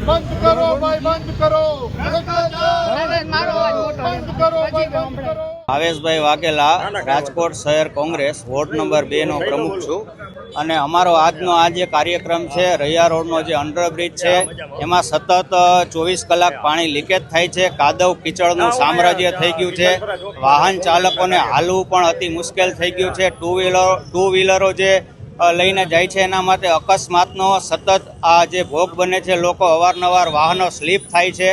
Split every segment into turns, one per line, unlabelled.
બંધ કરો ભાઈ બંધ કરો.
ભાવેશભાઈ વાઘેલા રાજકોટ શહેર કોંગ્રેસ વોર્ડ નંબર બે નો પ્રમુખ છું. અને અમારો આજનો આ જે કાર્યક્રમ છે રૈયા રોડનો જે અંડરબ્રિજ છે એમાં સતત ચોવીસ કલાક પાણી લીકેજ થાય છે કાદવ કીચડનું સામ્રાજ્ય થઈ ગયું છે વાહન ચાલકોને હાલવું પણ અતિ મુશ્કેલ થઈ ગયું છે ટુ વ્હીલર ટુ વ્હીલરો જે લઈને જાય છે. એના માટે અકસ્માતનો સતત આ જે ભોગ બને છે, લોકો અવારનવાર વાહનો સ્લીપ થાય છે.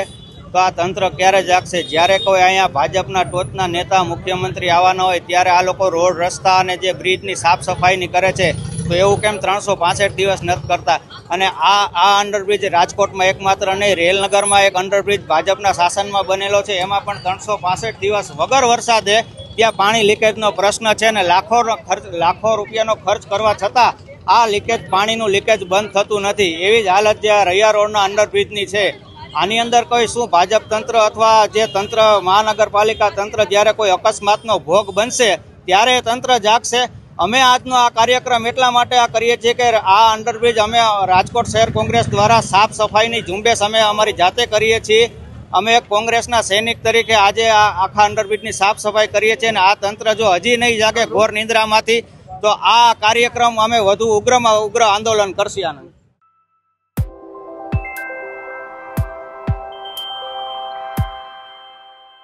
તો આ તંત્ર ક્યારે જાગશે? જ્યારે કોઈ અહીંયા ભાજપના ટોચના નેતા મુખ્યમંત્રી આવવાના હોય, ત્યારે આ લોકો રોડ, રસ્તા અને જે બ્રિજની સાફ સફાઈની કરે છે, તો એવું કેમ ત્રણસો દિવસ નથી કરતા? અને આ આ અંડરબ્રિજ રાજકોટમાં એકમાત્ર નહીં, રેલનગરમાં એક અંડરબ્રિજ ભાજપના શાસનમાં બનેલો છે. એમાં પણ ત્રણસો દિવસ વગર વરસાદે ત્યાં પાણી લીકેજનો પ્રશ્ન છે ને લાખો ખર્ચ લાખો રૂપિયાનો ખર્ચ કરવા છતાં આ લીકેજ પાણીનું લીકેજ બંધ થતું નથી. એવી જ હાલત જે રૈયા રોડના અંડરબ્રિજની છે. આની અંદર કોઈ શું ભાજપ તંત્ર અથવા જે તંત્ર, મહાનગરપાલિકા તંત્ર જ્યારે કોઈ અકસ્માતનો ભોગ બનશે, ત્યારે તંત્ર જાગશે. અમે આજનો આ કાર્યક્રમ એટલા માટે આ કરીએ છીએ કે આ અંડરબ્રિજ અમે રાજકોટ શહેર કોંગ્રેસ દ્વારા સાફ સફાઈની ઝુંબેશ અમે અમારી જાતે કરીએ છીએ. અમે એક કોંગ્રેસના સૈનિક તરીકે આજે આ આખા અંડરબ્રિજની સાફ સફાઈ કરીએ છીએ અને આ તંત્ર જો હજી નહીં જાગે ઘોર નિંદ્રામાંથી, તો આ કાર્યક્રમ અમે વધુ ઉગ્રમાં ઉગ્ર આંદોલન કરશે આનંદ.